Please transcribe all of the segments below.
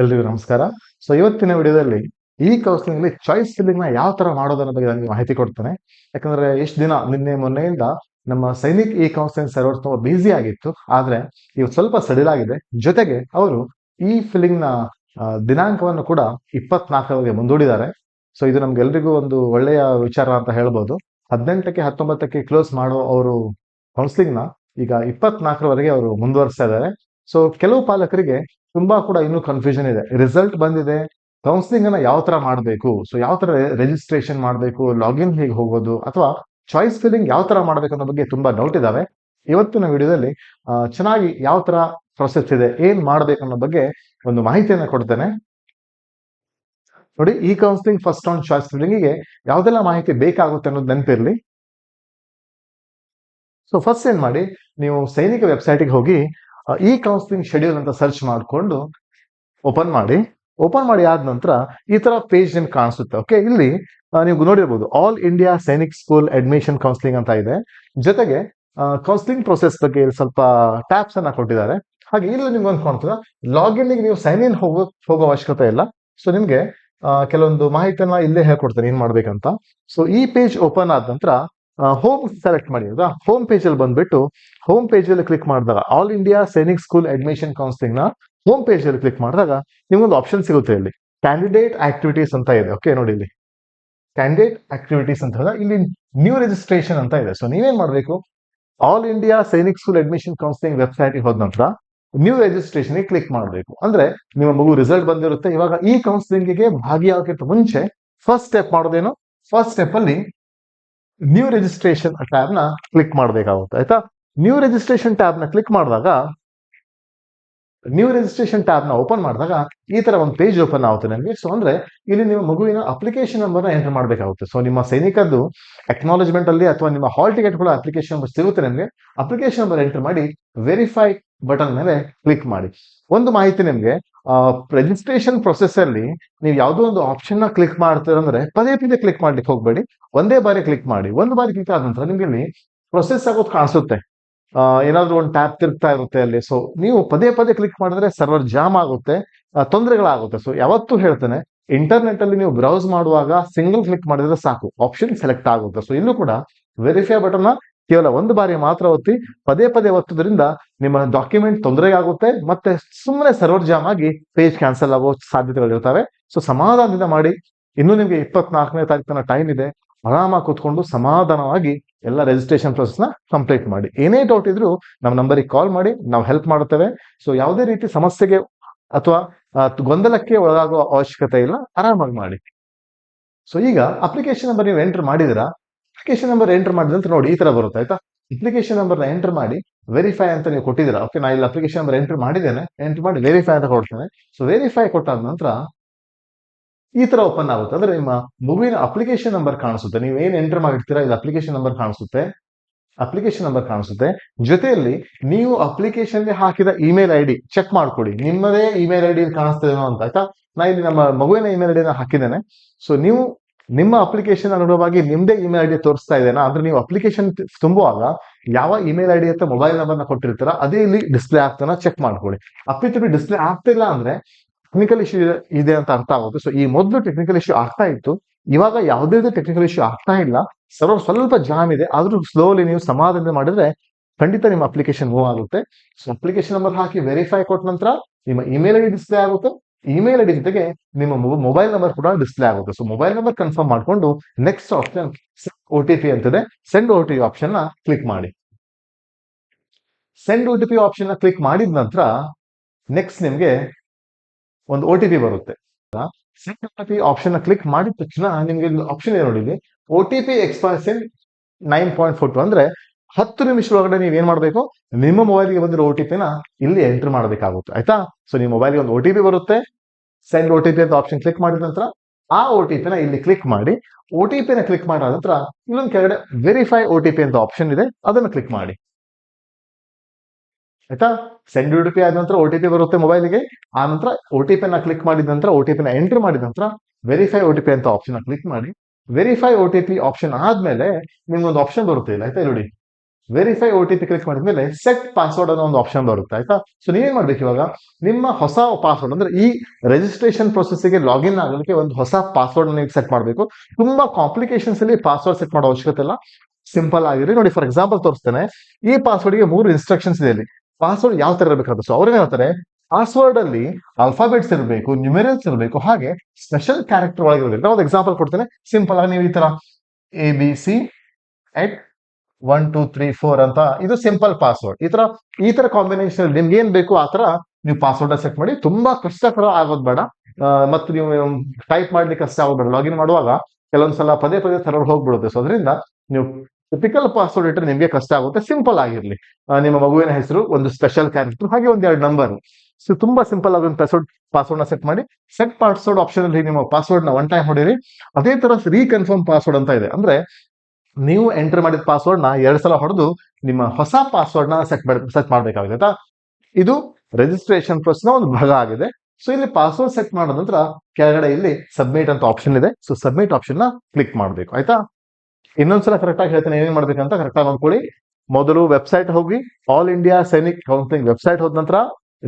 ಎಲ್ರಿಗೂ ನಮಸ್ಕಾರ. ಸೊ ಇವತ್ತಿನ ವಿಡಿಯೋದಲ್ಲಿ ಈ ಕೌನ್ಸಿಲಿಂಗ್ ಅಲ್ಲಿ ಚಾಯ್ಸ್ ಫಿಲ್ಲಿಂಗ್ನ ಯಾವ ತರ ಮಾಡೋದನ್ನ ಬಗ್ಗೆ ನನಗೆ ಮಾಹಿತಿ ಕೊಡ್ತೇನೆ. ಯಾಕಂದ್ರೆ ಎಷ್ಟು ದಿನ ನಿನ್ನೆ ಮೊನ್ನೆಯಿಂದ ನಮ್ಮ ಸೈನಿಕ್ ಈ ಕೌನ್ಸಿಲಿಂಗ್ ಸರ್ವರ್ ತುಂಬಾ ಬ್ಯುಸಿ ಆಗಿತ್ತು. ಆದ್ರೆ ಇವತ್ತು ಸ್ವಲ್ಪ ಸಡಿಲ್ ಆಗಿದೆ. ಜೊತೆಗೆ ಅವರು ಈ ಫಿಲ್ಲಿಂಗ್ನ ದಿನಾಂಕವನ್ನು ಕೂಡ ಇಪ್ಪತ್ನಾಲ್ಕರವರೆಗೆ ಮುಂದೂಡಿದ್ದಾರೆ. ಸೊ ಇದು ನಮ್ಗೆಲ್ರಿಗೂ ಒಂದು ಒಳ್ಳೆಯ ವಿಚಾರ ಅಂತ ಹೇಳ್ಬೋದು. ಹದಿನೆಂಟಕ್ಕೆ ಹತ್ತೊಂಬತ್ತಕ್ಕೆ ಕ್ಲೋಸ್ ಮಾಡೋ ಅವರು ಕೌನ್ಸಿಲಿಂಗ್ನ ಈಗ ಇಪ್ಪತ್ನಾಲ್ಕರವರೆಗೆ ಅವರು ಮುಂದುವರಿಸ್ತಾ ಇದ್ದಾರೆ. ಸೊ ಕೆಲವು ಪಾಲಕರಿಗೆ ತುಂಬಾ ಕೂಡ ಇನ್ನೂ ಕನ್ಫ್ಯೂಷನ್ ಇದೆ. ರಿಸಲ್ಟ್ ಬಂದಿದೆ. ಕೌನ್ಸಿಲಿಂಗ್ ಅನ್ನ ಯಾವ ತರ ಮಾಡಬೇಕು? ಸೊ ಯಾವ ತರ ರಿಜಿಸ್ಟ್ರೇಷನ್ ಮಾಡಬೇಕು? ಲಾಗಿನ್ ಹೇಗೆ ಹೋಗೋದು ಅಥವಾ ಚಾಯ್ಸ್ ಫಿಲ್ಲಿಂಗ್ ಯಾವ ತರ ಮಾಡಬೇಕು ಅನ್ನೋ ಬಗ್ಗೆ ತುಂಬಾ ಡೌಟ್ ಇದಾವೆ. ಇವತ್ತಿನ ವಿಡಿಯೋದಲ್ಲಿ ಚೆನ್ನಾಗಿ ಯಾವ ತರ ಪ್ರೊಸೆಸ್ ಇದೆ? ಏನ್ ಮಾಡಬೇಕು ಅನ್ನೋ ಬಗ್ಗೆ ಒಂದು ಮಾಹಿತಿಯನ್ನ ಕೊಡ್ತೇನೆ. ನೋಡಿ, ಈ ಕೌನ್ಸಿಲಿಂಗ್ ಫಸ್ಟ್ ಆನ್ ಚಾಯ್ಸ್ ಫಿಲ್ಲಿಂಗಿಗೆ ಯಾವ್ದೆಲ್ಲ ಮಾಹಿತಿ ಬೇಕಾಗುತ್ತೆ ಅನ್ನೋದು ನೆನಪಿರ್ಲಿ. ಸೊ ಫಸ್ಟ್ ಏನ್ ಮಾಡಿ, ನೀವು ಸೈನಿಕ ವೆಬ್ಸೈಟ್ಗೆ ಹೋಗಿ ಈ ಕೌನ್ಸಿಲಿಂಗ್ ಶೆಡ್ಯೂಲ್ ಅಂತ ಸರ್ಚ್ ಮಾಡಿಕೊಂಡು ಓಪನ್ ಮಾಡಿ. ಓಪನ್ ಮಾಡಿ ಆದ ನಂತರ ಈ ತರ ಪೇಜ್ ನಿಮ್ಗೆ ಕಾಣಿಸುತ್ತೆ ಓಕೆ ಇಲ್ಲಿ ನೀವು ನೋಡಿರ್ಬೋದು all India Sainik school admission counselling ಅಂತ ಇದೆ. ಜೊತೆಗೆ ಕೌನ್ಸಿಲಿಂಗ್ ಪ್ರೊಸೆಸ್ ಬಗ್ಗೆ ಸ್ವಲ್ಪ ಟ್ಯಾಪ್ಸ್ ಅನ್ನ ಕೊಟ್ಟಿದ್ದಾರೆ. ಹಾಗೆ ಇಲ್ಲಿ ನಿಮ್ಗೆ ಒಂದು ಕಾಣ್ತದೆ ಲಾಗಿನ್ ನೀವು ಸೈನ್ ಇನ್ ಹೋಗೋ ಹೋಗೋ ಅವಶ್ಯಕತೆ ಇಲ್ಲ. ಸೊ ನಿಮ್ಗೆ ಕೆಲವೊಂದು ಮಾಹಿತಿಯನ್ನ ಇಲ್ಲೇ ಹೇಳ್ಕೊಡ್ತೇನೆ, ಏನ್ ಮಾಡ್ಬೇಕಂತ. ಸೊ ಈ ಪೇಜ್ ಓಪನ್ ಆದ ನಂತರ ಹೋಮ್ ಸೆಲೆಕ್ಟ್ ಮಾಡಿ ಅಲ್ವಾ ಹೋಮ್ ಪೇಜಲ್ಲಿ ಬಂದ್ಬಿಟ್ಟು ಹೋಮ್ ಪೇಜಲ್ಲಿ ಕ್ಲಿಕ್ ಮಾಡಿದಾಗ all India Sainik school admission ಕೌನ್ಸಿಲಿಂಗ್ನ home ಪೇಜಲ್ಲಿ ಕ್ಲಿಕ್ ಮಾಡಿದಾಗ, ನಿಮ್ಗೊಂದು ಆಪ್ಷನ್ ಸಿಗುತ್ತೆ ಇಲ್ಲಿ. ಕ್ಯಾಂಡಿಡೇಟ್ ಆಕ್ಟಿವಿಟೀಸ್ ಅಂತ ಇದೆ. ಓಕೆ ನೋಡಿ ಇಲ್ಲಿ. ಕ್ಯಾಂಡಿಡೇಟ್ ಆಕ್ಟಿವಿಟೀಸ್ ಅಂತ ಹೇಳಿದ್ರೆ, ಇಲ್ಲಿ ನ್ಯೂ ರಿಜಿಸ್ಟ್ರೇಷನ್ ಅಂತ ಇದೆ. ಸೊ ನೀವೇನ್ ಮಾಡಬೇಕು? All India Sainik school admission counselling website ಹೋದ ನಂತರ ನ್ಯೂ ರಿಜಿಸ್ಟ್ರೇಷನ್ ಕ್ಲಿಕ್ ಮಾಡಬೇಕು. ಅಂದ್ರೆ, ನಿಮ್ಮ ಮಗು ರಿಸಲ್ಟ್ ಬಂದಿರುತ್ತೆ. ಇವಾಗ ಈ ಕೌನ್ಸಿಲಿಂಗ್ಗೆ ಭಾಗಿಯಾಗಕ್ಕಿಂತ ಮುಂಚೆ ಫಸ್ಟ್ ಸ್ಟೆಪ್ ಮಾಡೋದೇನು? ಫಸ್ಟ್ ಸ್ಟೆಪ್ ಅಲ್ಲಿ ನ್ಯೂ ರಿಜಿಸ್ಟ್ರೇಷನ್ ಟ್ಯಾಬ್ನ ಕ್ಲಿಕ್ ಮಾಡಬೇಕಾಗುತ್ತೆ, ಆಯ್ತಾ? ನ್ಯೂ ರಿಜಿಸ್ಟ್ರೇಷನ್ ಟ್ಯಾಬ್ನ ಕ್ಲಿಕ್ ಮಾಡಿದಾಗ ನ್ಯೂ ರಿಜಿಸ್ಟ್ರೇಷನ್ ಟ್ಯಾಬ್ನ ಓಪನ್ ಮಾಡಿದಾಗ ಈ ತರ ಒಂದು ಪೇಜ್ ಓಪನ್ ಆಗುತ್ತೆ ನನಗೆ ಸೊ ಅಂದ್ರೆ ಇಲ್ಲಿ ನಿಮ್ಮ ಮಗುವಿನ ಅಪ್ಲಿಕೇಶನ್ ನಂಬರ್ನ ಎಂಟರ್ ಮಾಡಬೇಕಾಗುತ್ತೆ. ಸೊ ನಿಮ್ಮ ಸೈನಿಕದ್ದು ಅಕ್ನಾಲಜ್ಮೆಂಟ್ ಅಲ್ಲಿ ಅಥವಾ ನಿಮ್ಮ ಹಾಲ್ ಟಿಕೆಟ್ ಕೂಡ ಅಪ್ಲಿಕೇಶನ್ ನಂಬರ್ ಸಿಗುತ್ತೆ ನಿಮಗೆ. ಅಪ್ಲಿಕೇಶನ್ ನಂಬರ್ ಎಂಟರ್ ಮಾಡಿ ವೆರಿಫೈ ಬಟನ್ ಮೇಲೆ ಕ್ಲಿಕ್ ಮಾಡಿ. ಒಂದು ಮಾಹಿತಿ ನಿಮ್ಗೆ ರಿಜಿಸ್ಟ್ರೇಷನ್ ಪ್ರೊಸೆಸ್ ಅಲ್ಲಿ ನೀವು ಯಾವುದೋ ಒಂದು ಆಪ್ಷನ್ನ ಕ್ಲಿಕ್ ಮಾಡ್ತೀರ ಅಂದ್ರೆ ಪದೇ ಪದೇ ಕ್ಲಿಕ್ ಮಾಡ್ಲಿಕ್ಕೆ ಹೋಗ್ಬೇಡಿ. ಒಂದೇ ಬಾರಿ ಕ್ಲಿಕ್ ಮಾಡಿ. ಒಂದು ಬಾರಿ ಕ್ಲಿಕ್ ಆದ ನಂತರ ನಿಮ್ಗೆ ಇಲ್ಲಿ ಪ್ರೊಸೆಸ್ ಆಗೋದು ಕಾಣಿಸುತ್ತೆ. ಏನಾದ್ರೂ ಒಂದು ಟ್ಯಾಬ್ ತಿರುಗ್ತಾ ಇರುತ್ತೆ ಅಲ್ಲಿ. ಸೊ ನೀವು ಪದೇ ಪದೇ ಕ್ಲಿಕ್ ಮಾಡಿದ್ರೆ ಸರ್ವರ್ ಜಾಮ್ ಆಗುತ್ತೆ ತೊಂದರೆಗಳಾಗುತ್ತೆ. ಸೊ ಯಾವತ್ತೂ ಹೇಳ್ತೇನೆ ಇಂಟರ್ನೆಟ್ ಅಲ್ಲಿ ನೀವು ಬ್ರೌಸ್ ಮಾಡುವಾಗ ಸಿಂಗಲ್ ಕ್ಲಿಕ್ ಮಾಡಿದ್ರೆ ಸಾಕು. ಆಪ್ಷನ್ ಸೆಲೆಕ್ಟ್ ಆಗುತ್ತೆ. ಸೊ ಇಲ್ಲೂ ಕೂಡ ವೆರಿಫೈ ಬಟನ್ ಕೇವಲ ಒಂದು ಬಾರಿ ಮಾತ್ರ ಒತ್ತಿ ಪದೇ ಪದೇ ಒತ್ತೋದ್ರಿಂದ ನಿಮ್ಮ ಡಾಕ್ಯುಮೆಂಟ್ ತೊಂದರೆಯಾಗುತ್ತೆ ಮತ್ತೆ ಸುಮ್ಮನೆ ಸರ್ವರ್ ಜಾಮ್ ಆಗಿ ಪೇಜ್ ಕ್ಯಾನ್ಸಲ್ ಆಗೋ ಸಾಧ್ಯತೆಗಳಿರ್ತವೆ ಸೊ ಸಮಾಧಾನದಿಂದ ಮಾಡಿ. ಇನ್ನು ನಿಮ್ಗೆ ಇಪ್ಪತ್ನಾಲ್ಕನೇ ತಾರೀಕಿನ ಟೈಮ್ ಇದೆ. ಆರಾಮಾಗಿ ಕೂತ್ಕೊಂಡು ಸಮಾಧಾನವಾಗಿ ಎಲ್ಲ ರಿಜಿಸ್ಟ್ರೇಷನ್ ಪ್ರೊಸೆಸ್ನ ಕಂಪ್ಲೀಟ್ ಮಾಡಿ. ಏನೇ ಡೌಟ್ ಇದ್ರೂ ನಮ್ಮ ನಂಬರಿಗೆ ಕಾಲ್ ಮಾಡಿ. ನಾವು ಹೆಲ್ಪ್ ಮಾಡುತ್ತೇವೆ. ಸೊ ಯಾವುದೇ ರೀತಿ ಸಮಸ್ಯೆಗೆ ಅಥವಾ ಗೊಂದಲಕ್ಕೆ ಒಳಗಾಗುವ ಅವಶ್ಯಕತೆ ಇಲ್ಲ. ಆರಾಮಾಗಿ ಮಾಡಿ. ಸೊ ಈಗ ಅಪ್ಲಿಕೇಶನ್ ನಂಬರ್ ನೀವು ಎಂಟರ್ ಮಾಡಿದಿರಾ ಅಪ್ಲಿಕೇಶನ್ ನಂಬರ್ ಎಂಟರ್ ಮಾಡಿದ ನಂತರ ನೋಡಿ, ಈ ತರ ಬರುತ್ತೆ, ಆಯ್ತಾ? ಅಪ್ಲಿಕೇಶನ್ ನಂಬರ್ನ ಎಂಟರ್ ಮಾಡಿ ವೆರಿಫೈ ಅಂತ ನೀವು ಕೊಟ್ಟಿದ್ದೀರಾ? ಓಕೆ ನಾ ಇಲ್ಲಿ ಅಪ್ಲಿಕೇಶನ್ ನಂಬರ್ ಎಂಟರ್ ಮಾಡಿದ್ದೇನೆ ಎಂಟರ್ ಮಾಡಿ ವೆರಿಫೈ ಅಂತ ಕೊಡ್ತೇನೆ. ಸೊ ವೆರಿಫೈ ಕೊಟ್ಟಾದ ನಂತರ, ಈ ತರ ಓಪನ್ ಆಗುತ್ತೆ. ಅಂದ್ರೆ ನಿಮ್ಮ ಮಗುವಿನ ಅಪ್ಲಿಕೇಶನ್ ನಂಬರ್ ಕಾಣಿಸುತ್ತೆ. ನೀವು ಏನ್ ಎಂಟರ್ ಮಾಡಿರ್ತೀರಾ, ಇಲ್ಲಿ ಅಪ್ಲಿಕೇಶನ್ ನಂಬರ್ ಕಾಣಿಸುತ್ತೆ. ಅಪ್ಲಿಕೇಶನ್ ನಂಬರ್ ಕಾಣಿಸುತ್ತೆ. ಜೊತೆಯಲ್ಲಿ, ನೀವು ಅಪ್ಲಿಕೇಶನ್ಗೆ ಹಾಕಿದ ಇಮೇಲ್ ಐ ಚೆಕ್ ಮಾಡ್ಕೊಡಿ ನಿಮ್ಮದೇ ಇಮೇಲ್ ಐ ಡಿ ಕಾಣಿಸ್ತದೇನೋ ಅಂತ, ಆಯ್ತಾ? ನಾ ಇಲ್ಲಿ ನಮ್ಮ ಮಗುವಿನ ಇಮೇಲ್ ಐ ಡಿನ ಹಾಕಿದ್ದೇನೆ. ಸೊ ನೀವು ನಿಮ್ಮ ಅಪ್ಲಿಕೇಶನ್ ಅನುಗುಣವಾಗಿ ನಿಮ್ದೇ ಇಮೇಲ್ ಐ ಡಿ ತೋರಿಸ್ತಾ ಇದೆನಾ ಅಂದ್ರೆ ನೀವು ಅಪ್ಲಿಕೇಶನ್ ತುಂಬುವಾಗ ಯಾವ ಇಮೇಲ್ ಐ ಡಿ ಅಂತ ಮೊಬೈಲ್ ನಂಬರ್ನ ಕೊಟ್ಟಿರ್ತೀರ, ಅದೇ ಇಲ್ಲಿ ಡಿಸ್ಪ್ಲೇ ಆಗ್ತಾನ ಚೆಕ್ ಮಾಡ್ಕೊಳ್ಳಿ. ಅಪ್ಪಿತಪ್ಪಿ ಡಿಸ್ಪ್ಲೇ ಆಗ್ತಿಲ್ಲ ಅಂದ್ರೆ ಟೆಕ್ನಿಕಲ್ ಇಶ್ಯೂ ಇದೆ ಅಂತ ಅರ್ಥ ಆಗುತ್ತೆ ಸೊ ಈ ಮೊದಲು ಟೆಕ್ನಿಕಲ್ ಇಶ್ಯೂ ಆಗ್ತಾ ಇತ್ತು. ಇವಾಗ ಯಾವುದೇ ಟೆಕ್ನಿಕಲ್ ಇಶ್ಯೂ ಆಗ್ತಾ ಇಲ್ಲ. ಸರ್ವರ್ ಸ್ವಲ್ಪ ಜಾಮ್ ಇದೆ. ಆದ್ರೂ ಸ್ಲೋಲಿ ನೀವು ಸಮಾಧಾನ ಮಾಡಿದ್ರೆ ಖಂಡಿತ ನಿಮ್ಮ ಅಪ್ಲಿಕೇಶನ್ ಮೂವ್ ಆಗುತ್ತೆ. ಸೊ ಅಪ್ಲಿಕೇಶನ್ ನಂಬರ್ ಹಾಕಿ ವೆರಿಫೈ ಕೊಟ್ಟ ನಂತರ ನಿಮ್ಮ ಇಮೇಲ್ ಐ ಡಿ ಡಿಸ್ಪ್ಲೇ ಆಗುತ್ತೆ. ಇಮೇಲ್ ಐ ಡಿ ಜೊತೆಗೆ ನಿಮ್ಮ ಮೊಬೈಲ್ ನಂಬರ್ ಕೂಡ ಡಿಸ್ಪ್ಲೇ ಆಗುತ್ತೆ. ಸೊ ಮೊಬೈಲ್ ನಂಬರ್ ಕನ್ಫರ್ಮ್ ಮಾಡ್ಕೊಂಡು next option O T P ಅಂತಿದೆ. ಸೆಂಡ್ ಒ ಟಿ ಆಪ್ಷನ್ನ ಕ್ಲಿಕ್ ಮಾಡಿ. ಸೆಂಡ್ ಒ ಟಿ ಪಿ ಆಪ್ಷನ್ನ ಕ್ಲಿಕ್ ಮಾಡಿದ ನಂತರ ನೆಕ್ಸ್ಟ್ ನಿಮ್ಗೆ ಒಂದು ಒ ಟಿ ಪಿ ಬರುತ್ತೆ. ಸೆಂಡ್ ಒ ಟಿ ಪಿ ಆಪ್ಷನ್ನ ಕ್ಲಿಕ್ ಮಾಡಿದ ತಕ್ಷಣ ನಿಮ್ಗೆ ಆಪ್ಷನ್ ಇದೆ ನೋಡಿ O T P expansion nine point four two ಅಂದ್ರೆ ಹತ್ತು ನಿಮಿಷದೊಳಗಡೆ ನೀವು ಏನ್ ಮಾಡಬೇಕು ನಿಮ್ಮ ಮೊಬೈಲ್ಗೆ ಬಂದಿರೋ ಓ ಟಿ ಪಿನ ಇಲ್ಲಿ ಎಂಟರ್ ಮಾಡಬೇಕಾಗುತ್ತೆ ಆಯ್ತಾ ಸೊ ನಿಮ್ಮ ಮೊಬೈಲ್ಗೆ ಒಂದು ಓ ಟಿ ಪಿ ಬರುತ್ತೆ ಸೆಂಡ್ ಓ ಟಿ ಪಿ ಅಂತ ಆಪ್ಷನ್ ಕ್ಲಿಕ್ ಮಾಡಿದ ನಂತರ ಆ ಓ ಟಿ ಪಿನ ಇಲ್ಲಿ ಕ್ಲಿಕ್ ಮಾಡಿ ಓ ಟಿ ಪಿನ ಕ್ಲಿಕ್ ಮಾಡಿದ ನಂತರ ಇನ್ನೊಂದು ಕೆಳಗಡೆ ವೆರಿಫೈ ಓ ಟಿ ಪಿ ಅಂತ ಆಪ್ಷನ್ ಇದೆ ಅದನ್ನು ಕ್ಲಿಕ್ ಮಾಡಿ ಆಯ್ತಾ ಸೆಂಡ್ ಓ ಟಿ ಪಿ ಆದ ನಂತರ ಓ ಟಿ ಪಿ ಬರುತ್ತೆ ಮೊಬೈಲ್ಗೆ ಆ ನಂತರ ಓ ಟಿ ಪಿನ ಕ್ಲಿಕ್ ಮಾಡಿದ ನಂತರ ಓ ಟಿ ಪಿನ ಎಂಟರ್ ಮಾಡಿದ ನಂತರ ವೆರಿಫೈ ಓ ಟಿ ಪಿ ಅಂತ ಆಪ್ಷನ್ ಕ್ಲಿಕ್ ಮಾಡಿ verify O T P option ಆದ್ಮೇಲೆ ನಿಮ್ಗೊಂದು ಆಪ್ಷನ್ ಬರುತ್ತೆ ಇಲ್ಲ ಆಯ್ತಾ ನೋಡಿ verify O T P click ಮಾಡಿದ್ಮೇಲೆ ಸೆಟ್ ಪಾಸ್ವರ್ಡ್ ಅನ್ನೋ ಒಂದು ಆಪ್ಷನ್ ಬರುತ್ತೆ, ಆಯ್ತಾ? ಸೊ ನೀವೇನ್ ಮಾಡ್ಬೇಕು ಇವಾಗ? ನಿಮ್ಮ ಹೊಸ ಪಾಸ್ವರ್ಡ್ ಅಂದ್ರೆ ಈ ರಿಜಿಸ್ಟ್ರೇಷನ್ಗೆ ಲಾಗಿನ್ ಆಗಲಿಕ್ಕೆ ಒಂದು ಹೊಸ ಪಾಸ್ವರ್ಡ್ ನೀವು ಸೆಟ್ ಮಾಡಬೇಕು. ತುಂಬಾ ಕಾಂಪ್ಲಿಕೇಶನ್ಸ್ ಅಲ್ಲಿ ಪಾಸ್ವರ್ಡ್ ಸೆಟ್ ಮಾಡೋ ಅವಶ್ಯಕತೆ ಇಲ್ಲ. ಸಿಂಪಲ್ ಆಗಿರಿ ನೋಡಿ ಫಾರ್ ಎಕ್ಸಾಂಪಲ್ ತೋರಿಸ್ತೇನೆ. ಈ ಪಾಸ್ವರ್ಡ್ಗೆ ಮೂರು ಇನ್ಸ್ಟ್ರಕ್ಷನ್ಸ್ ಇದೆ ಇಲ್ಲಿ. ಪಾಸ್ವರ್ಡ್ ಯಾವ ತರ ಇರಬೇಕಾದ್ರೆ ಸೊ ಅವ್ರೇನ್ ಹೇಳ್ತಾರೆ? ಪಾಸ್ವರ್ಡ್ ಅಲ್ಲಿ ಅಲ್ಫಾಬೆಟ್ಸ್ ಇರಬೇಕು ನ್ಯೂಮೆರಲ್ಸ್ ಇರಬೇಕು, ಹಾಗೆ ಸ್ಪೆಷಲ್ ಕ್ಯಾರೆಕ್ಟರ್ ಒಳಗಿರಬೇಕು. ಒಂದು ಎಕ್ಸಾಂಪಲ್ ಕೊಡ್ತೇನೆ. ಸಿಂಪಲ್ ಆಗಿ ನೀವು ಈ ತರ A B C at one two three four ಅಂತ ಇದು ಸಿಂಪಲ್ ಪಾಸ್ವರ್ಡ್ ಈ ತರ ಈ ತರ ಕಾಂಬಿನೇಷನ್ ನಿಮ್ಗೆ ಏನ್ ಬೇಕು ಆ ತರ ನೀವು ಪಾಸ್ವರ್ಡ್ ಸೆಟ್ ಮಾಡಿ ತುಂಬಾ ಕಷ್ಟಕರ ಆಗೋದ್ ಬೇಡ. ಮತ್ತು ನೀವು ಟೈಪ್ ಮಾಡ್ಲಿಕ್ಕೆ ಕಷ್ಟ ಆಗೋದ್ ಲಾಗಿನ್ ಮಾಡುವಾಗ ಕೆಲವೊಂದ್ಸಲ ಪದೇ ಪದೇ ತರ ಹೋಗ್ಬಿಡುತ್ತೆ. ಸೊ ಅದರಿಂದ ನೀವು ಟಿಪಿಕಲ್ ಪಾಸ್ವರ್ಡ್ ಇಟ್ಟರೆ ನಿಮ್ಗೆ ಕಷ್ಟ ಆಗುತ್ತೆ. ಸಿಂಪಲ್ ಆಗಿರ್ಲಿ. ನಿಮ್ಮ ಮಗುವಿನ ಹೆಸರು, ಒಂದು ಸ್ಪೆಷಲ್ ಕ್ಯಾರೆಕ್ಟರ್ ಹಾಗೆ ಒಂದ್ ಎರಡು ನಂಬರ್ ಸೊ ತುಂಬಾ ಸಿಂಪಲ್ ಆಗಿ ಒಂದು ಪಾಸ್ವರ್ಡ್ ಪಾಸ್ವರ್ಡ್ನ ಸೆಟ್ ಮಾಡಿ ಸೆಟ್ ಪಾಸ್ವರ್ಡ್ ಆಪ್ಷನ್ ಅಲ್ಲಿ ನಿಮ್ಮ ಪಾಸ್ವರ್ಡ್ನ ಒನ್ ಟೈಮ್ ಹೊಡಿರಿ. ಅದೇ ತರ ರೀಕನ್ಫರ್ಮ್ ಪಾಸ್ವರ್ಡ್ ಅಂತ ಇದೆ. ಅಂದ್ರೆ ನೀವು ಎಂಟರ್ ಮಾಡಿದ ಪಾಸ್ವರ್ಡ್ನ ಎರಡ್ ಸಲ ಹೊಡೆದು ನಿಮ್ಮ ಹೊಸ ಪಾಸ್ವರ್ಡ್ನ ಸೆಟ್ ಸೆಟ್ ಮಾಡಬೇಕಾಗಿದೆ ಆಯ್ತಾ? ಇದು ರಿಜಿಸ್ಟ್ರೇಷನ್ನ ಒಂದು ಭಾಗ ಆಗಿದೆ. ಸೊ ಇಲ್ಲಿ ಪಾಸ್ವರ್ಡ್ ಸೆಟ್ ಮಾಡಿದ ನಂತರ ಕೆಳಗಡೆ ಇಲ್ಲಿ ಸಬ್ಮಿಟ್ ಅಂತ ಆಪ್ಷನ್ ಇದೆ. ಸೊ ಸಬ್ಮಿಟ್ ಆಪ್ಷನ್ನ ಕ್ಲಿಕ್ ಮಾಡಬೇಕು, ಆಯ್ತಾ? ಇನ್ನೊಂದ್ಸಲ ಕರೆಕ್ಟ್ ಆಗಿ ಹೇಳ್ತೇನೆ, ಏನೇನು ಮಾಡ್ಬೇಕಂತ ಕರೆಕ್ಟ್ ಆಗಿ ನೋಡ್ಕೊಳ್ಳಿ. ಮೊದಲು ವೆಬ್ಸೈಟ್ ಹೋಗಿ all India Sainik counselling website ಹೋದ ನಂತರ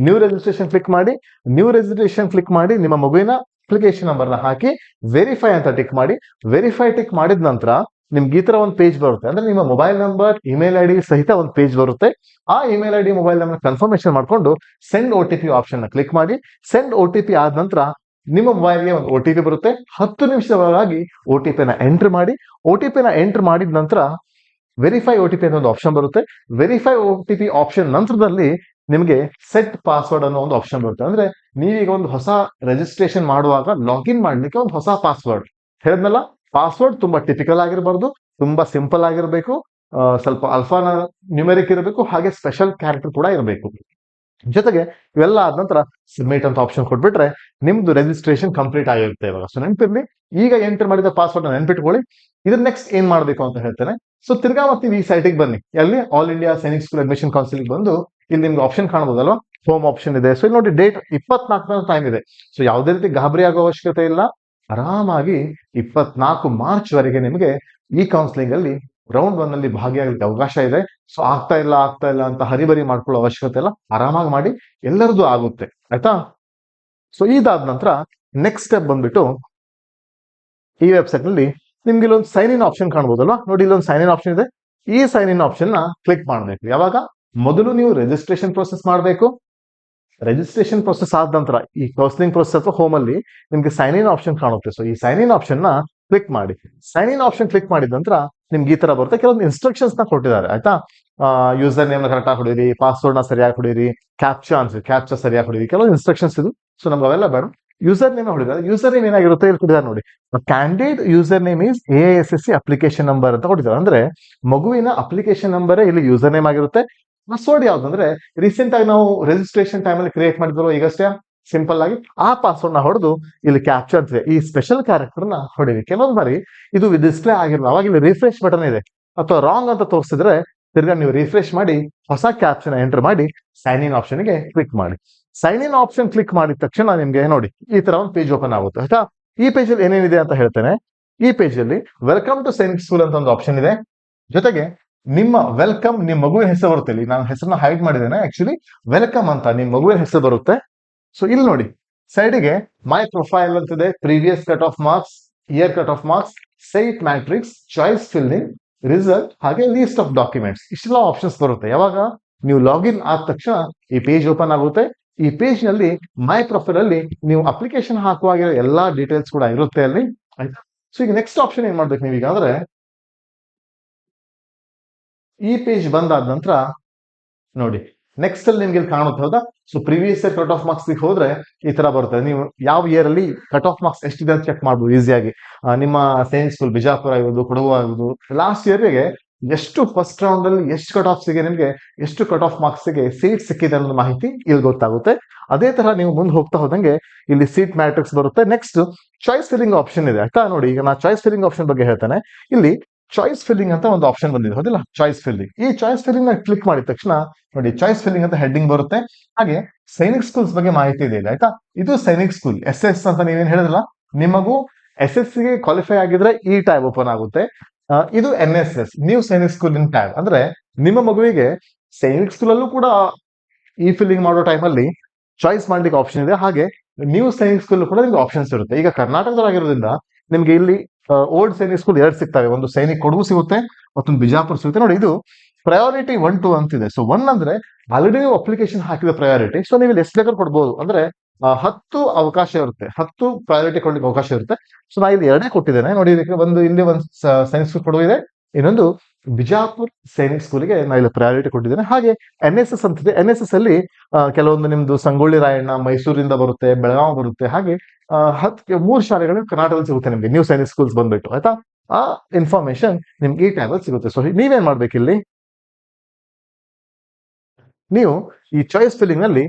ನ್ಯೂ ರಿಜಿಸ್ಟ್ರೇಷನ್ ಕ್ಲಿಕ್ ಮಾಡಿ ನ್ಯೂ ರಿಜಿಸ್ಟ್ರೇಷನ್ ಕ್ಲಿಕ್ ಮಾಡಿ, ನಿಮ್ಮ ಮಗುವಿನ ಅಪ್ಲಿಕೇಶನ್ ನಂಬರ್ನ ಹಾಕಿ ವೆರಿಫೈ ಅಂತ ಟಿಕ್ ಮಾಡಿ ವೆರಿಫೈ ಟಿಕ್ ಮಾಡಿದ ನಂತರ ನಿಮ್ಗೆ ಈ ತರ ಒಂದು ಪೇಜ್ ಬರುತ್ತೆ. ಅಂದ್ರೆ ನಿಮ್ಮ mobile number email I D ಸಹಿತ ಒಂದು ಪೇಜ್ ಬರುತ್ತೆ. ಆ email I D mobile number confirmation ಮಾಡ್ಕೊಂಡು send O T P option click ಮಾಡಿ ಸೆಂಡ್ ಒ ಟಿ ಪಿ ಆದ ನಂತರ ನಿಮ್ಮ ಮೊಬೈಲ್ಗೆ ಒಂದು ಒ ಟಿ ಪಿ ಬರುತ್ತೆ. ಹತ್ತು ನಿಮಿಷದ ಒಳಗಾಗಿ ಒ ಟಿ ಪಿನ ಎಂಟ್ರ್ ಮಾಡಿ ಒ ಟಿ ಪಿನ ಎಂಟ್ರ್ ಮಾಡಿದ ನಂತರ ವೆರಿಫೈ ಒ ಟಿ ಪಿ ಅನ್ನೋ ಒಂದು ಆಪ್ಷನ್ ಬರುತ್ತೆ. Verify O T P option ನಂತರದಲ್ಲಿ ನಿಮಗೆ ಸೆಟ್ ಪಾಸ್ವರ್ಡ್ ಅನ್ನೋ ಒಂದು ಆಪ್ಷನ್ ಬರುತ್ತೆ. ಅಂದ್ರೆ ನೀವೀಗ ಒಂದು ಹೊಸ ರಿಜಿಸ್ಟ್ರೇಷನ್ ಮಾಡುವಾಗ ಲಾಗಿನ್ ಮಾಡ್ಲಿಕ್ಕೆ ಒಂದು ಹೊಸ ಪಾಸ್ವರ್ಡ್ ಹೇಳಿದ್ನಲ್ಲ? ಪಾಸ್ವರ್ಡ್ ತುಂಬಾ ಟಿಪಿಕಲ್ ಆಗಿರಬಾರ್ದು, ತುಂಬಾ ಸಿಂಪಲ್ ಆಗಿರಬೇಕು ಸ್ವಲ್ಪ ಅಲ್ಫಾನ ನ್ಯೂಮೆರಿಕ್ ಇರಬೇಕು, ಹಾಗೆ ಸ್ಪೆಷಲ್ ಕ್ಯಾರೆಕ್ಟರ್ ಕೂಡ ಇರಬೇಕು. ಜೊತೆಗೆ ಇವೆಲ್ಲ ಆದ ನಂತರ ಸಬ್ಮಿಟ್ ಅಂತ ಆಪ್ಷನ್ ಕೊಟ್ಬಿಟ್ರೆ ನಿಮ್ದು ರಿಜಿಸ್ಟ್ರೇಷನ್ ಕಂಪ್ಲೀಟ್ ಆಗಿರುತ್ತೆ ಇವಾಗ. ಸೊ ನೆನಪಿರ್ಲಿ, ಈಗ ಎಂಟರ್ ಮಾಡಿದ ಪಾಸ್ವರ್ಡ್ ನೆನ್ಪಿಟ್ಕೊಳ್ಳಿ. ಇದನ್ನ ನೆಕ್ಸ್ಟ್ ಏನ್ ಮಾಡ್ಬೇಕು ಅಂತ ಹೇಳ್ತೇನೆ. ಸೊ ತಿರ್ಗಾ ಮತ್ತೆ ಈ ಸೈಟಿಗೆ ಬನ್ನಿ. ಎಲ್ಲಿ? All India Sainik school admission council ಬಂದು ಇಲ್ಲಿ ನಿಮ್ಗೆ ಆಪ್ಷನ್ ಕಾಣಬಹುದಲ್ವಾ ಹೋಮ್ ಆಪ್ಷನ್ ಇದೆ. ಸೊ ಇಲ್ಲಿ ನೋಡಿ ಡೇಟ್ ಇಪ್ಪತ್ನಾಲ್ಕನ ಟೈಮ್ ಇದೆ. ಸೊ ಯಾವುದೇ ರೀತಿ ಗಾಬರಿ ಆಗೋ ಅವಶ್ಯಕತೆ ಇಲ್ಲ. ಆರಾಮಾಗಿ ಇಪ್ಪತ್ನಾಲ್ಕು ಮಾರ್ಚ್ ವರೆಗೆ ನಿಮಗೆ ಈ ಕೌನ್ಸಿಲಿಂಗ್ ಅಲ್ಲಿ ರೌಂಡ್ ಒನ್ ಅಲ್ಲಿ ಭಾಗಿಯಾಗಲಿಕ್ಕೆ ಅವಕಾಶ ಇದೆ. ಸೊ ಆಗ್ತಾ ಇಲ್ಲ ಆಗ್ತಾ ಇಲ್ಲ ಅಂತ ಹರಿಬರಿ ಮಾಡ್ಕೊಳ್ಳೋ ಅವಶ್ಯಕತೆ ಇಲ್ಲ. ಆರಾಮಾಗಿ ಮಾಡಿ ಎಲ್ಲರದು ಆಗುತ್ತೆ. ಆಯ್ತಾ? ಸೊ ಇದಾದ ನಂತರ ನೆಕ್ಸ್ಟ್ ಸ್ಟೆಪ್ ಬಂದ್ಬಿಟ್ಟು ಈ ವೆಬ್ಸೈಟ್ನಲ್ಲಿ ನಿಮ್ಗೆ ಇಲ್ಲೊಂದು ಸೈನ್ ಇನ್ ಆಪ್ಷನ್ ಕಾಣ್ಬೋದಲ್ವಾ? ನೋಡಿ, ಇಲ್ಲೊಂದು ಸೈನ್ ಇನ್ ಆಪ್ಷನ್ ಇದೆ. ಈ ಸೈನ್ ಇನ್ ಆಪ್ಷನ್ನ ಕ್ಲಿಕ್ ಮಾಡಬೇಕು. ಯಾವಾಗ? ಮೊದಲು ನೀವು ರಿಜಿಸ್ಟ್ರೇಷನ್ ಪ್ರೊಸೆಸ್ ಮಾಡಬೇಕು. ರಿಜಿಸ್ಟ್ರೇಷನ್ ಪ್ರೊಸೆಸ್ ಆದ ನಂತರ, ಈ ಕೌನ್ಸಿಲಿಂಗ್ ಪ್ರೊಸೆಸ್ ಅಥವಾ ಹೋಮ್ ಅಲ್ಲಿ ನಿಮ್ಗೆ ಸೈನ್ ಇನ್ ಆಪ್ಷನ್ ಕಾಣುತ್ತೆ. ಸೊ ಈ ಸೈನ್ ಇನ್ ಆಪ್ಷನ್ನ ಕ್ಲಿಕ್ ಮಾಡಿ. ಸೈನ್ ಇನ್ ಆಪ್ಷನ್ ಕ್ಲಿಕ್ ಮಾಡಿದ ನಂತರ ನಿಮ್ಗೆ ಈ ತರ ಬರುತ್ತೆ. ಕೆಲವೊಂದು ಇನ್ಸ್ಟ್ರಕ್ಷನ್ಸ್ನ ಕೊಟ್ಟಿದ್ದಾರೆ. ಆಯ್ತಾ? ಯೂಸರ್ ನೇಮ್ನ ಕರೆಕ್ಟ್ ಆಗಿ ಹೊಡೀರಿ ಪಾಸ್ವರ್ಡ್ನ ಸರಿಯಾಗಿ ಹೊಡೀರಿ ಕ್ಯಾಪ್ಚರ್ ಅನ್ಸಿ ಕ್ಯಾಪ್ಚಾ ಸರಿಯಾಗಿ ಹೊಡೀರಿ ಕೆಲವು ಇನ್ಸ್ಟ್ರಕ್ಷನ್ಸ್ ಇದು. ಸೊ ನಮ್ಗೆ ಅವೆಲ್ಲ ಬೇಡ. ಯೂಸರ್ ನೇಮ್ ಹೊಡಿದಾರೆ ಯೂಸರ್ ನೇಮ್ ಏನಾಗಿರುತ್ತೆ ಇಲ್ಲಿ ಕೊಟ್ಟಿದ್ದಾರೆ ನೋಡಿ. Candidate user name is A S S C application number ಅಂತ ಕೊಟ್ಟಿದ್ದಾರೆ. ಅಂದ್ರೆ ಮಗುವಿನ ಅಪ್ಲಿಕೇಶನ್ ನಂಬರ್ ಇಲ್ಲಿ ಯೂಸರ್ ನೇಮ್ ಆಗಿರುತ್ತೆ. ಪಾಸ್ವರ್ಡ್ ಯಾವ್ದಂದ್ರೆ ರೀಸೆಂಟ್ ಆಗಿ ನಾವು ರಿಜಿಸ್ಟ್ರೇಷನ್ ಟೈಮ್ ಅಲ್ಲಿ ಕ್ರಿಯೇಟ್ ಮಾಡಿದ್ರು ಈಗಷ್ಟೇ? ಸಿಂಪಲ್ ಆಗಿ ಆ ಪಾಸ್ವರ್ಡ್ನ ಹೊಡೆದು ಇಲ್ಲಿ ಕ್ಯಾಪ್ಚರ್ ಅಂತಿದೆ ಈ ಸ್ಪೆಷಲ್ ಕ್ಯಾರೆಕ್ಟರ್ನ ಹೊಡಿರಿ ಕೆಲವೊಂದು ಬಾರಿ ಇದು ಡಿಸ್ಪ್ಲೇ ಆಗಿರಲ್ಲ ಅವಾಗ ಇಲ್ಲಿ ರಿಫ್ರೆಶ್ ಬಟನ್ ಇದೆ. ಅಥವಾ ರಾಂಗ್ ಅಂತ ತೋರಿಸಿದ್ರೆ ತಿರ್ಗಾ ನೀವು ರಿಫ್ರೆಶ್ ಮಾಡಿ, ಹೊಸ ಕ್ಯಾಪ್ಷನ್ ಎಂಟರ್ ಮಾಡಿ ಸೈನ್ ಇನ್ ಆಪ್ಷನ್ಗೆ ಕ್ಲಿಕ್ ಮಾಡಿ. ಸೈನ್ ಇನ್ ಆಪ್ಷನ್ ಕ್ಲಿಕ್ ಮಾಡಿದ ತಕ್ಷಣ ನಿಮ್ಗೆ ನೋಡಿ, ಈ ತರ ಒಂದು ಪೇಜ್ ಓಪನ್ ಆಗುತ್ತೆ, ಆಯ್ತಾ? ಈ ಪೇಜ್ ಅಲ್ಲಿ ಏನೇನಿದೆ ಅಂತ ಹೇಳ್ತೇನೆ. ಈ ಪೇಜ್ ಅಲ್ಲಿ ವೆಲ್ಕಮ್ ಟು ಸೈನಿಕ್ ಸ್ಕೂಲ್ ಅಂತ ಒಂದು ಆಪ್ಷನ್ ಇದೆ. ಜೊತೆಗೆ ನಿಮ್ಮ ವೆಲ್ಕಮ್ ನಿಮ್ಮ ಮಗುವಿನ ಹೆಸರು ಬರುತ್ತೆ ಇಲ್ಲಿ. ನಾನು ಹೆಸರನ್ನ ಹೈಡ್ ಮಾಡಿದ್ದೇನೆ. ಆಕ್ಚುಲಿ ವೆಲ್ಕಮ್ ಅಂತ ನಿಮ್ಮ ಮಗುವಿನ ಹೆಸರು ಬರುತ್ತೆ. ಸೊ ಇಲ್ಲಿ ನೋಡಿ. ಸೈಡಿಗೆ ಮೈ ಪ್ರೊಫೈಲ್ ಅಂತಿದೆ. Previous cut off marks year cut off marks seat matrix choice filling result ಹಾಗೆ ಲೀಸ್ಟ್ ಆಫ್ ಡಾಕ್ಯುಮೆಂಟ್ಸ್ ಇಷ್ಟೆಲ್ಲ ಆಪ್ಷನ್ಸ್ ಬರುತ್ತೆ. ಯಾವಾಗ? ನೀವು ಲಾಗಿನ್ ಆದ ತಕ್ಷಣ ಈ ಪೇಜ್ ಓಪನ್ ಆಗುತ್ತೆ. ಈ ಪೇಜ್ನಲ್ಲಿ ಮೈ ಪ್ರೊಫೈಲ್ ಅಲ್ಲಿ ನೀವು ಅಪ್ಲಿಕೇಶನ್ ಹಾಕುವಾಗಿರೋ ಎಲ್ಲಾ ಡೀಟೇಲ್ಸ್ ಕೂಡ ಇರುತ್ತೆ ಅಲ್ಲಿ. ಆಯ್ತಾ? ಸೊ ಈಗ ನೆಕ್ಸ್ಟ್ ಆಪ್ಷನ್ ಏನ್ ಮಾಡ್ಬೇಕು ನೀವೀಗ? ಅಂದ್ರೆ ಈ ಪೇಜ್ ಬಂದಾದ ನಂತರ ನೋಡಿ ನೆಕ್ಸ್ಟ್ ಅಲ್ಲಿ ನಿಮ್ಗೆ ಇಲ್ಲಿ ಕಾಣುತ್ತೆ, ಹೌದಾ? So previous year cut off marks ಹೋದ್ರೆ ಈ ತರ ಬರುತ್ತೆ. ನೀವು ಯಾವ ಇಯರ್ ಅಲ್ಲಿ ಕಟ್ ಆಫ್ ಮಾರ್ಕ್ಸ್ ಎಷ್ಟಿದೆ ಅಂತ ಚೆಕ್ ಮಾಡ್ಬೋದು ಈಸಿಯಾಗಿ ನಿಮ್ಮ ಸೈನ್ಸ್ ಸ್ಕೂಲ್ ಬಿಜಾಪುರ ಆಗಿರ್ಬೋದು, ಕೊಡಗು ಆಗಿರ್ಬೋದು ಲಾಸ್ಟ್ ಇಯರ್ಗೆ ಎಷ್ಟು ಫಸ್ಟ್ ರೌಂಡ್ ಅಲ್ಲಿ ಎಷ್ಟು ಕಟ್ ಆಫ್ ಸಿಗೆ ನಿಮ್ಗೆ ಎಷ್ಟು ಕಟ್ ಆಫ್ ಮಾರ್ಕ್ಸ್ಗೆ ಸೀಟ್ ಸಿಕ್ಕಿದೆ ಅನ್ನೋ ಮಾಹಿತಿ ಇಲ್ಲಿ ಗೊತ್ತಾಗುತ್ತೆ. ಅದೇ ತರ ನೀವು ಮುಂದೆ ಹೋಗ್ತಾ ಹೋದಂಗೆ ಇಲ್ಲಿ ಸೀಟ್ ಮ್ಯಾಟ್ರಿಕ್ಸ್ ಬರುತ್ತೆ. ನೆಕ್ಸ್ಟ್ ಚಾಯ್ಸ್ ಫಿಲ್ಲಿಂಗ್ ಆಪ್ಷನ್ ಇದೆ. ಆಯ್ತಾ? ನೋಡಿ, ಈಗ ನಾ ಚಾಯ್ಸ್ ಫಿಲ್ಲಿಂಗ್ ಆಪ್ಷನ್ ಬಗ್ಗೆ ಹೇಳ್ತೇನೆ. ಇಲ್ಲಿ ಚಾಯ್ಸ್ ಫಿಲ್ಲಿಂಗ್ ಅಂತ ಒಂದು ಆಪ್ಷನ್ ಬಂದಿದೆ. ಹೌದಿಲ್ಲ? ಚಾಯ್ಸ್ ಫಿಲ್ಲಿಂಗ್ ಈ ಚಾಯ್ಸ್ ಫಿಲ್ಲಿಂಗ್ನ ಕ್ಲಿಕ್ ಮಾಡಿದ ತಕ್ಷಣ ನೋಡಿ ಚಾಯ್ಸ್ ಫಿಲ್ಲಿಂಗ್ ಅಂತ ಹೆಡ್ಡಿಂಗ್ ಬರುತ್ತೆ. ಹಾಗೆ ಸೈನಿಕ್ ಸ್ಕೂಲ್ಸ್ ಬಗ್ಗೆ ಮಾಹಿತಿ ಇದೆ ಇಲ್ಲ, ಆಯ್ತಾ? ಇದು ಸೈನಿಕ್ ಸ್ಕೂಲ್ ಎಸ್ ಎಸ್ ಅಂತ ನೀವೇನು ಹೇಳಿದ್ರಲ್ಲ? ನಿಮಗೂ ಎಸ್ ಎಸ್ಗೆ ಕ್ವಾಲಿಫೈ ಆಗಿದ್ರೆ ಈ ಟ್ಯಾಬ್ ಓಪನ್ ಆಗುತ್ತೆ. ಇದು N S S new Sainik school in tab ಅಂದ್ರೆ ನಿಮ್ಮ ಮಗುವಿಗೆ ಸೈನಿಕ್ ಸ್ಕೂಲಲ್ಲೂ ಕೂಡ ಈ ಫಿಲ್ಲಿಂಗ್ ಮಾಡೋ ಟೈಮಲ್ಲಿ ಚಾಯ್ಸ್ ಮಾಡ್ಲಿಕ್ಕೆ ಆಪ್ಷನ್ ಇದೆ. ಹಾಗೆ ನ್ಯೂ ಸೈನಿಕ್ ಸ್ಕೂಲ್ ಕೂಡ ನಿಮ್ಗೆ ಆಪ್ಷನ್ಸ್ ಇರುತ್ತೆ. ಈಗ ಕರ್ನಾಟಕದವರಾಗಿರೋದ್ರಿಂದ ನಿಮ್ಗೆ ಇಲ್ಲಿ ಓಲ್ಡ್ ಸೈನಿಕ್ ಸ್ಕೂಲ್ ಎರಡು ಸಿಗ್ತವೆ. ಒಂದು ಸೈನಿಕ್ ಕೊಡಗು ಸಿಗುತ್ತೆ, ಮತ್ತೊಂದು ಬಿಜಾಪುರ ಸಿಗುತ್ತೆ. ನೋಡಿ, ಇದು ಪ್ರಯಾರಿಟಿ ಒನ್ ಟು ಅಂತಿದೆ. ಸೊ ಒನ್ ಅಂದ್ರೆ ಆಲ್ರೆಡಿ ಅಪ್ಲಿಕೇಶನ್ ಹಾಕಿದ ಪ್ರಯಾರಿಟಿ ಸೊ ನೀವು ಇಲ್ಲಿ ಎಷ್ಟು ಬೇಕಾದ್ರೂ ಕೊಡ್ಬೋದು. ಅಂದ್ರೆ ಹತ್ತು ಅವಕಾಶ ಇರುತ್ತೆ. ಹತ್ತು ಪ್ರಯಾರಿಟಿ ಕೊಡ್ಲಿಕ್ಕೆ ಅವಕಾಶ ಇರುತ್ತೆ. ಸೊ ನಾ ಇಲ್ಲಿ ಎರಡೇ ಕೊಟ್ಟಿದ್ದೇನೆ. ನೋಡಿ, ಇದಕ್ಕೆ ಒಂದು, ಇಲ್ಲಿ ಒಂದು ಸೈನ್ಸ್ ಸ್ಕೂಲ್ ಕೊಡುವ ಇದೆ. ಇನ್ನೊಂದು ಬಿಜಾಪುರ್ ಸೈನಿಕ್ ಸ್ಕೂಲಿಗೆ ನಾ ಇಲ್ಲಿ ಪ್ರಯಾರಿಟಿ ಕೊಟ್ಟಿದ್ದೇನೆ. ಹಾಗೆ ಎನ್ ಎಸ್ ಎಸ್ ಅಂತಿದೆ ಎನ್ ಎಸ್ ಎಸ್ ಅಲ್ಲಿ ಕೆಲವೊಂದು ನಿಮ್ದು ಸಂಗೊಳ್ಳಿ ರಾಯಣ್ಣ ಮೈಸೂರಿಂದ ಬರುತ್ತೆ ಬೆಳಗಾವಿ ಬರುತ್ತೆ ಹಾಗೆ ಆ, ಹತ್ ಮೂರು ಶಾಲೆಗಳು ಕರ್ನಾಟಕದಲ್ಲಿ ಸಿಗುತ್ತೆ ನಿಮ್ಗೆ ನ್ಯೂ ಸೈನಿಕ್ ಸ್ಕೂಲ್ಸ್ ಬಂದ್ಬಿಟ್ಟು ಆಯ್ತಾ? ಆ ಇನ್ಫಾರ್ಮೇಶನ್ ನಿಮ್ಗೆ ಈ ಟೈಮಲ್ಲಿ ಸಿಗುತ್ತೆ. ಸೊ ನೀವೇನ್ ಮಾಡ್ಬೇಕಿಲ್ಲಿ? ನೀವು ಈ ಚಾಯ್ಸ್ ಫಿಲ್ಲಿಂಗ್ನಲ್ಲಿ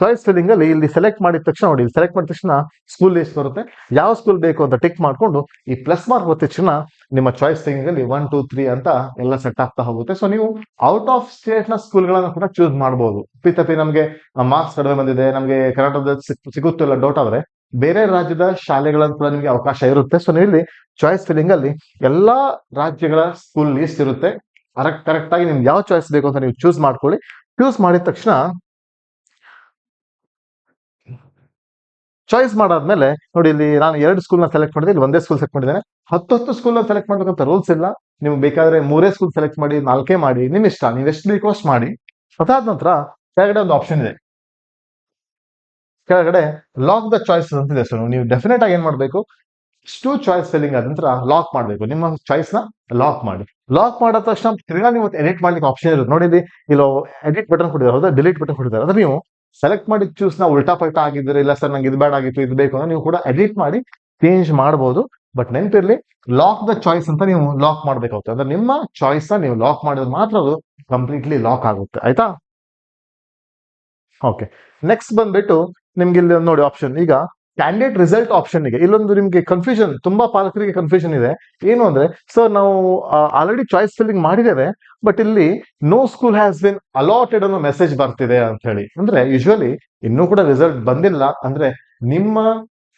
ಚಾಯ್ಸ್ ಫಿಲ್ಲಿಂಗ್ ಅಲ್ಲಿ ಇಲ್ಲಿ ಸೆಲೆಕ್ಟ್ ಮಾಡಿದ ತಕ್ಷಣ ನೋಡಿ ಸೆಲೆಕ್ಟ್ ಮಾಡಿದ ತಕ್ಷಣ ಸ್ಕೂಲ್ ಲಿಸ್ಟ್ ಬರುತ್ತೆ. ಯಾವ ಸ್ಕೂಲ್ ಬೇಕು ಅಂತ ಟಿಕ್ ಮಾಡ್ಕೊಂಡು ಈ ಪ್ಲಸ್ ಮಾರ್ಕ್ ಬರುತ್ತೆ ತಕ್ಷಣ ನಿಮ್ಮ ಚಾಯ್ಸ್ ಫಿಲ್ಲಿಂಗ್ ಅಲ್ಲಿ ಒನ್ ಟೂ ತ್ರೀ ಅಂತ ಎಲ್ಲ ಸೆಟ್ ಆಗ್ತಾ ಹೋಗುತ್ತೆ. ಸೊ ನೀವು ಔಟ್ ಆಫ್ ಸ್ಟೇಟ್ನ ಸ್ಕೂಲ್ ಗಳನ್ನ ಕೂಡ ಚೂಸ್ ಮಾಡಬಹುದು ಪಿತಪಿ ನಮಗೆ ಮಾರ್ಕ್ಸ್ ಕಡಿಮೆ ಬಂದಿದೆ, ನಮಗೆ ಕರ್ನಾಟಕದ ಸಿಗುತ್ತಿಲ್ಲ ಡೌಟ್ ಆದ್ರೆ ಬೇರೆ ರಾಜ್ಯದ ಶಾಲೆಗಳನ್ನು ಕೂಡ ನಿಮಗೆ ಅವಕಾಶ ಇರುತ್ತೆ. ಸೊ ನೀವು ಇಲ್ಲಿ ಚಾಯ್ಸ್ ಫಿಲ್ಲಿಂಗ್ ಅಲ್ಲಿ ಎಲ್ಲಾ ರಾಜ್ಯಗಳ ಸ್ಕೂಲ್ ಲಿಸ್ಟ್ ಇರುತ್ತೆ. ಕರೆಕ್ಟ್ ಕರೆಕ್ಟ್ ಆಗಿ ನಿಮ್ಗೆ ಯಾವ ಚಾಯ್ಸ್ ಬೇಕು ಅಂತ ನೀವು ಚೂಸ್ ಮಾಡ್ಕೊಳ್ಳಿ. ಚೂಸ್ ಮಾಡಿದ ತಕ್ಷಣ ಚಾಯ್ಸ್ ಮಾಡಾದ್ಮೇಲೆ ನೋಡಿ ಇಲ್ಲಿ ನಾನು ಎರಡು ಸ್ಕೂಲ್ನ ಸೆಲೆಕ್ಟ್ ಮಾಡಿದೆ, ಇಲ್ಲಿ ಒಂದೇ ಸ್ಕೂಲ್ ಸೆಲೆಕ್ಟ್ ಮಾಡಿದ್ದೇನೆ. ಹತ್ತು ಹತ್ತು ಸ್ಕೂಲ್ನ ಸೆಲೆಕ್ಟ್ ಮಾಡ್ಬೇಕಂತ ರೂಲ್ಸ್ ಇಲ್ಲ. ನೀವು ಬೇಕಾದ್ರೆ ಮೂರೇ ಸ್ಕೂಲ್ ಸೆಲೆಕ್ಟ್ ಮಾಡಿ, ನಾಲ್ಕೇ ಮಾಡಿ ನಿಮ್ ಇಷ್ಟ. ನೀವು ಎಷ್ಟು ಬೇಕೋ ಅಷ್ಟು ಮಾಡಿ. ಅದಾದ ನಂತರ ಕೆಳಗಡೆ ಒಂದು ಆಪ್ಷನ್ ಇದೆ. ಕೆಳಗಡೆ ಲಾಕ್ ದ ಚಾಯ್ಸ್ ಅಂತಿದೆ ಸೊ ನೀವು ಡೆಫಿನೆಟ್ ಆಗಿ ಏನ್ ಮಾಡಬೇಕು? ಇಷ್ಟು ಚಾಯ್ಸ್ ಫಿಲ್ಲಿಂಗ್ ಆದ ನಂತರ ಲಾಕ್ ಮಾಡಬೇಕು. ನಿಮ್ಮ ಚಾಯ್ಸ್ನ ಲಾಕ್ ಮಾಡಿ. ಲಾಕ್ ಮಾಡಿದ ತಕ್ಷಣ ತಿರ್ಗಾ ನೀವು ಎಡಿಟ್ ಮಾಡ್ಲಿಕ್ಕೆ ಆಪ್ಷನ್ ಇರುತ್ತೆ. ನೋಡಿ ಇಲ್ಲಿ ಇಲ್ಲಿ ಎಡಿಟ್ ಬಟನ್ ಕೊಟ್ಟಿದ್ದಾರೆ. ಹೌದಾ? ಡಿಲೀಟ್ ಬಟನ್ ಕೊಟ್ಟಿದ್ದಾರೆ. ಅಂದ್ರೆ ನೀವು ಸೆಲೆಕ್ಟ್ ಮಾಡಿ ಚೂಸ್ ನಾವು ಉಲ್ಟಾ ಪಲ್ಟಾ ಆಗಿದ್ರೆ ಇಲ್ಲ ಸರ್, ನಂಗೆ ಇದು ಬೇಡ ಆಗಿತ್ತು, ಇದು ಬೇಕು ಅಂದ್ರೆ ನೀವು ಕೂಡ ಎಡಿಟ್ ಮಾಡಿ ಚೇಂಜ್ ಮಾಡಬಹುದು ಬಟ್ ನೆನಪಿರ್ಲಿ ಲಾಕ್ ದ ಚಾಯ್ಸ್ ಅಂತ ನೀವು ಲಾಕ್ ಮಾಡ್ಬೇಕಾಗುತ್ತೆ. ಅಂದ್ರೆ ನಿಮ್ಮ ಚಾಯ್ಸ್ನ ನೀವು ಲಾಕ್ ಮಾಡಿದ್ರೆ ಮಾತ್ರ ಅದು ಕಂಪ್ಲೀಟ್ಲಿ ಲಾಕ್ ಆಗುತ್ತೆ. ಆಯ್ತಾ? ಓಕೆ ನೆಕ್ಸ್ಟ್ ಬಂದ್ಬಿಟ್ಟು ನಿಮ್ಗೆ ಇಲ್ಲಿ ನೋಡಿ ಆಪ್ಷನ್ ಈಗ ಕ್ಯಾಂಡಿಡೇಟ್ ರಿಸಲ್ಟ್ ಆಪ್ಷನ್ಗೆ, ಇಲ್ಲೊಂದು ನಿಮ್ಗೆ ಕನ್ಫ್ಯೂಷನ್ ತುಂಬಾ ಪಾಲಕರಿಗೆ ಕನ್ಫ್ಯೂಷನ್ ಇದೆ. ಏನು ಅಂದ್ರೆ ಸರ್ ನಾವು ಆಲ್ರೆಡಿ ಚಾಯ್ಸ್ ಫಿಲ್ಲಿಂಗ್ ಮಾಡಿದ್ದೇವೆ ಬಟ್ ಇಲ್ಲಿ no school has been allotted ಅನ್ನೋ ಮೆಸೇಜ್ ಬರ್ತಿದೆ ಅಂತ ಹೇಳಿ ಅಂದ್ರೆ ಯೂಶುವಲಿ ಇನ್ನೂ ಕೂಡ ರಿಸಲ್ಟ್ ಬಂದಿಲ್ಲ. ಅಂದ್ರೆ ನಿಮ್ಮ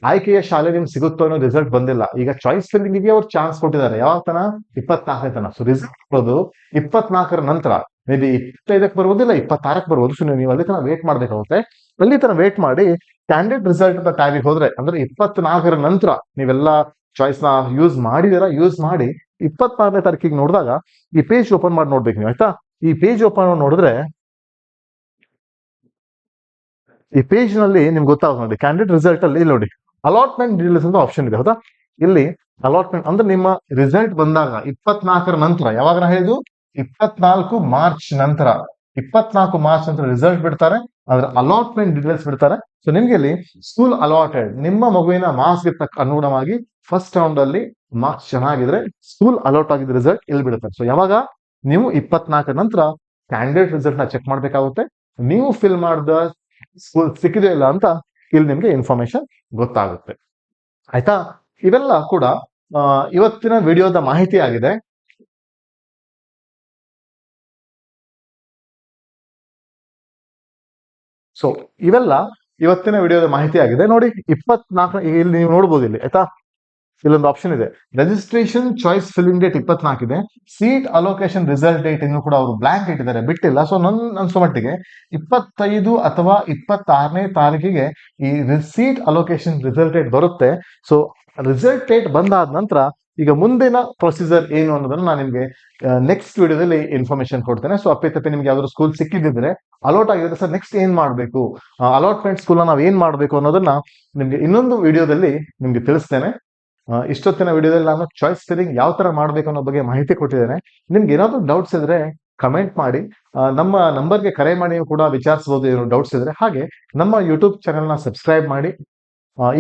ಆಯ್ಕೆಯ ಶಾಲೆ ನಿಮ್ಗೆ ಸಿಗುತ್ತೋ ಅನ್ನೋ ರಿಸಲ್ಟ್ ಬಂದಿಲ್ಲ. ಈಗ ಚಾಯ್ಸ್ ಫಿಲ್ಲಿಂಗ್ಗೆ ಅವ್ರು ಚಾನ್ಸ್ ಕೊಟ್ಟಿದ್ದಾರೆ. ಯಾವ ತನ ಇಪ್ಪತ್ನಾಲ್ಕನೇ ತನ ಸೊ ರಿಸಲ್ಟ್ ಬರೋದು ಇಪ್ಪತ್ನಾಲ್ಕರ ನಂತರ. ಮೇ ಬಿ ಇಪ್ಪತ್ತೈದಕ್ಕೆ ಬರ್ಬೋದಿಲ್ಲ ಇಪ್ಪತ್ತಾರಕ್ಕೆ ಬರ್ಬೋದು ಸೊ ನೀವು ಅಲ್ಲಿ ತನಕ ವೇಟ್ ಮಾಡ್ಬೇಕಾಗುತ್ತೆ. ಅಲ್ಲಿ ತನಕ ವೇಟ್ ಮಾಡಿ ಕ್ಯಾಂಡಿಡೇಟ್ ರಿಸಲ್ಟ್ ಅಂತ ಟ್ಯಾಬಿಗೆ ಹೋದ್ರೆ, ಅಂದ್ರೆ ಇಪ್ಪತ್ನಾಲ್ಕರ ನಂತರ ನೀವೆಲ್ಲ ಚಾಯ್ಸ್ನ ಯೂಸ್ ಮಾಡಿದಿರಾ ಯೂಸ್ ಮಾಡಿ ಇಪ್ಪತ್ನಾಲ್ಕನೇ ತಾರೀಕಿಗೆ ನೋಡಿದಾಗ ಈ ಪೇಜ್ ಓಪನ್ ಮಾಡಿ ನೋಡ್ಬೇಕು ನೀವು, ಆಯ್ತಾ? ಈ ಪೇಜ್ ಓಪನ್ ಮಾಡಿ ನೋಡಿದ್ರೆ ಈ ಪೇಜ್ನಲ್ಲಿ ನಿಮ್ಗೆ ಗೊತ್ತಾಗುತ್ತೆ ನೋಡಿ ಕ್ಯಾಂಡಿಡೇಟ್ ರಿಸಲ್ಟ್ ಅಲ್ಲಿ ಇಲ್ಲಿ ನೋಡಿ ಅಲಾಟ್ಮೆಂಟ್ ಡೀಟೇಲ್ಸ್ ಅಂತ ಆಪ್ಷನ್ ಇದೆ, ಹೌದಾ? ಇಲ್ಲಿ ಅಲಾಟ್ಮೆಂಟ್ ಅಂದ್ರೆ ನಿಮ್ಮ ರಿಸಲ್ಟ್ ಬಂದಾಗ ಇಪ್ಪತ್ನಾಲ್ಕರ ನಂತರ, ಯಾವಾಗ ಹೇಳಿದ್ದು? ಇಪ್ಪತ್ನಾಲ್ಕು ಮಾರ್ಚ್ ನಂತರ. ಇಪ್ಪತ್ನಾಲ್ಕು ಮಾರ್ಚ್ ನಂತರ ರಿಸಲ್ಟ್ ಬಿಡ್ತಾರೆ. ಅಂದ್ರೆ ಅಲಾಟ್ಮೆಂಟ್ ಡೀಟೇಲ್ಸ್ ಬಿಡ್ತಾರೆ. ಸೊ ನಿಮ್ಗೆ ಇಲ್ಲಿ ಸ್ಕೂಲ್ ಅಲಾಟೆಡ್ ನಿಮ್ಮ ಮಗುವಿನ ಮಾರ್ಕ್ಸ್ ತಕ್ಕ ಅನುಗುಣವಾಗಿ ಫಸ್ಟ್ ರೌಂಡ್ ಅಲ್ಲಿ ಮಾರ್ಕ್ಸ್ ಚೆನ್ನಾಗಿದ್ರೆ ಸ್ಕೂಲ್ ಅಲಾಟ್ ಆಗಿದ್ದ ರಿಸಲ್ಟ್ ಇಲ್ಲಿ ಬಿಡುತ್ತೆ. ಸೊ ಯಾವಾಗ? ನೀವು ಇಪ್ಪತ್ನಾಲ್ಕರ ನಂತರ ಕ್ಯಾಂಡಿಡೇಟ್ ರಿಸಲ್ಟ್ನ ಚೆಕ್ ಮಾಡ್ಬೇಕಾಗುತ್ತೆ. ನೀವು ಫಿಲ್ ಮಾಡಿದ ಸ್ಕೂಲ್ ಸಿಕ್ಕಿದೆ ಇಲ್ಲ ಅಂತ ಇಲ್ಲಿ ನಿಮ್ಗೆ ಇನ್ಫಾರ್ಮೇಶನ್ ಗೊತ್ತಾಗುತ್ತೆ. ಆಯ್ತಾ? ಇವೆಲ್ಲ ಕೂಡ ಇವತ್ತಿನ ವಿಡಿಯೋದ ಮಾಹಿತಿ ಆಗಿದೆ. ಸೊ ಇವೆಲ್ಲ ಇವತ್ತಿನ ವಿಡಿಯೋದ ಮಾಹಿತಿ ಆಗಿದೆ. ನೋಡಿ, ಇಪ್ಪತ್ನಾಲ್ಕು ಇಲ್ಲಿ ನೀವು ನೋಡ್ಬೋದು ಇಲ್ಲಿ, ಆಯ್ತಾ? ಇಲ್ಲೊಂದು ಆಪ್ಷನ್ ಇದೆ. ರಿಜಿಸ್ಟ್ರೇಷನ್ ಚಾಯ್ಸ್ ಫಿಲ್ಲಿಂಗ್ ಡೇಟ್ ಇಪ್ಪತ್ನಾಲ್ಕು ಇದೆ. ಸೀಟ್ ಅಲೋಕೇಶನ್ ರಿಸಲ್ಟ್ ಡೇಟ್ ಇನ್ನು ಕೂಡ ಅವರು ಬ್ಲಾಂಕ್ ಇಟ್ಟಿದ್ದಾರೆ, ಬಿಟ್ಟಿಲ್ಲ. ಸೊ ನನ್, ಅನ್ಸೋ ಮಟ್ಟಿಗೆ ಇಪ್ಪತ್ತೈದು ಅಥವಾ ಇಪ್ಪತ್ತಾರನೇ ತಾರೀಕಿಗೆ ಈ ಸೀಟ್ ಅಲೋಕೇಶನ್ ರಿಸಲ್ಟ್ ಡೇಟ್ ಬರುತ್ತೆ. ಸೊ ರಿಸಲ್ಟ್ ಡೇಟ್ ಬಂದಾದ ನಂತರ ಈಗ ಮುಂದಿನ ಪ್ರೊಸೀಜರ್ ಏನು ಅನ್ನೋದನ್ನ ನಾನು ನಿಮಗೆ ನೆಕ್ಸ್ಟ್ ವಿಡಿಯೋದಲ್ಲಿ ಇನ್ಫಾರ್ಮೇಶನ್ ಕೊಡ್ತೇನೆ. ಸೊ ಅಪ್ಪಿತಪ್ಪಿ ನಿಮ್ಗೆ ಯಾವ್ದಾದ್ರು ಸ್ಕೂಲ್ ಸಿಕ್ಕಿದ್ರೆ ಅಲೋಟ್ ಆಗಿದ್ರೆ ಸರ್ ನೆಕ್ಸ್ಟ್ ಏನ್ ಮಾಡಬೇಕು? ಅಲಾಟ್ಮೆಂಟ್ ಸ್ಕೂಲ್ ನಾವು ಏನ್ ಮಾಡಬೇಕು ಅನ್ನೋದನ್ನ ನಿಮ್ಗೆ ಇನ್ನೊಂದು ವಿಡಿಯೋದಲ್ಲಿ ನಿಮ್ಗೆ ತಿಳಿಸ್ತೇನೆ. ಇಷ್ಟೊತ್ತಿನ ವಿಡಿಯೋದಲ್ಲಿ ನಾನು ಚಾಯ್ಸ್ ಫಿಲಿಂಗ್ ಯಾವ ತರ ಮಾಡ್ಬೇಕು ಅನ್ನೋ ಬಗ್ಗೆ ಮಾಹಿತಿ ಕೊಟ್ಟಿದ್ದೇನೆ. ನಿಮ್ಗೆ ಏನಾದ್ರು ಡೌಟ್ಸ್ ಇದ್ರೆ ಕಮೆಂಟ್ ಮಾಡಿ. ನಮ್ಮ ನಂಬರ್ಗೆ ಕರೆ ಮಾಡಿ ಕೂಡ ವಿಚಾರಿಸಬಹುದು ಏನು ಡೌಟ್ಸ್ ಇದ್ರೆ. ಹಾಗೆ ನಮ್ಮ ಯೂಟ್ಯೂಬ್ ಚಾನೆಲ್ನ ಸಬ್ಸ್ಕ್ರೈಬ್ ಮಾಡಿ.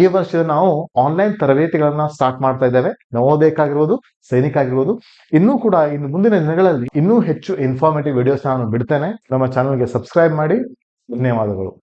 ಈ ವರ್ಷ ನಾವು ಆನ್ಲೈನ್ ತರಬೇತಿಗಳನ್ನ ಸ್ಟಾರ್ಟ್ ಮಾಡ್ತಾ ಇದ್ದೇವೆ. ನವೋದಯಕ್ಕಾಗಿರ್ಬೋದು ಸೈನಿಕ ಆಗಿರ್ಬೋದು ಇನ್ನೂ ಕೂಡ ಇನ್ನು ಮುಂದಿನ ದಿನಗಳಲ್ಲಿ ಇನ್ನೂ ಹೆಚ್ಚು ಇನ್ಫಾರ್ಮೇಟಿವ್ ವಿಡಿಯೋಸ್ ನಾನು ಬಿಡ್ತೇನೆ. ನಮ್ಮ ಚಾನಲ್ಗೆ ಸಬ್ಸ್ಕ್ರೈಬ್ ಮಾಡಿ. ಧನ್ಯವಾದಗಳು.